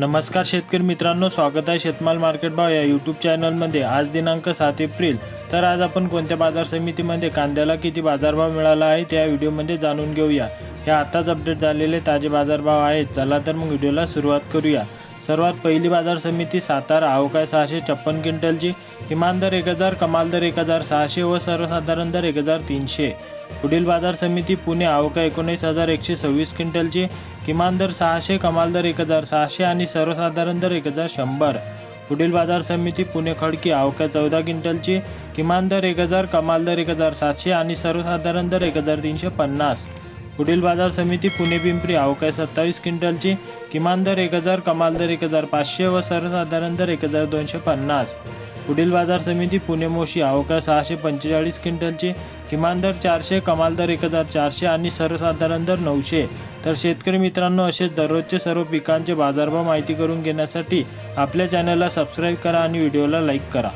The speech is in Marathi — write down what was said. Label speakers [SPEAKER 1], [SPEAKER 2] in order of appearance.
[SPEAKER 1] नमस्कार शेतकरी मित्रांनो स्वागत आहे शेतमाल मार्केट भाव या यूट्यूब चॅनलमध्ये. आज दिनांक सात एप्रिल. तर आज आपण कोणत्या बाजार समितीमध्ये कांद्याला किती बाजारभाव मिळाला आहे त्या व्हिडिओमध्ये जाणून घेऊया. हे आताच अपडेट झालेले ताजे बाजारभाव आहेत. चला तर मग व्हिडिओला सुरुवात करूया. सर्वात पहिली बाजार समिती सातारा अवकाय सहाशे छप्पन क्विंटलची किमान दर एक हजार कमाल दर एक हजार सहाशे व सर्वसाधारण दर एक हजार तीनशे. पुढील बाजार समिती पुणे अवका एकोणीस हजार एकशे सव्वीस क्विंटलची किमान दर सहाशे कमाल दर एक हजार सहाशे आणि सर्वसाधारण दर एक हजार शंभर. पुढील बाजार समिती पुणे खडकी अवका चौदा क्विंटलची किमान दर एक हजार कमाल दर एक हजार सातशे आणि सर्वसाधारण दर एक हजार तीनशे पन्नास. पुढील बाजार समिती पुणे पिंपरी अवकाय सत्तावीस क्विंटलची किमान दर एक हजार कमाल दर एक हजार पाचशे व सर्वसाधारण दर एक हजार दोनशे पन्नास. पुढील बाजार समिती पुणे मोशी अवकाय सहाशे पंचेचाळीस क्विंटलची किमान दर चारशे कमाल दर एक हजार चारशे आणि सर्वसाधारण दर नऊशे. तर शेतकरी मित्रांनो असेच दररोजचे सर्व पिकांचे बाजारभाव माहिती करून घेण्यासाठी आपल्या चॅनलला सबस्क्राईब करा आणि व्हिडिओला लाईक करा.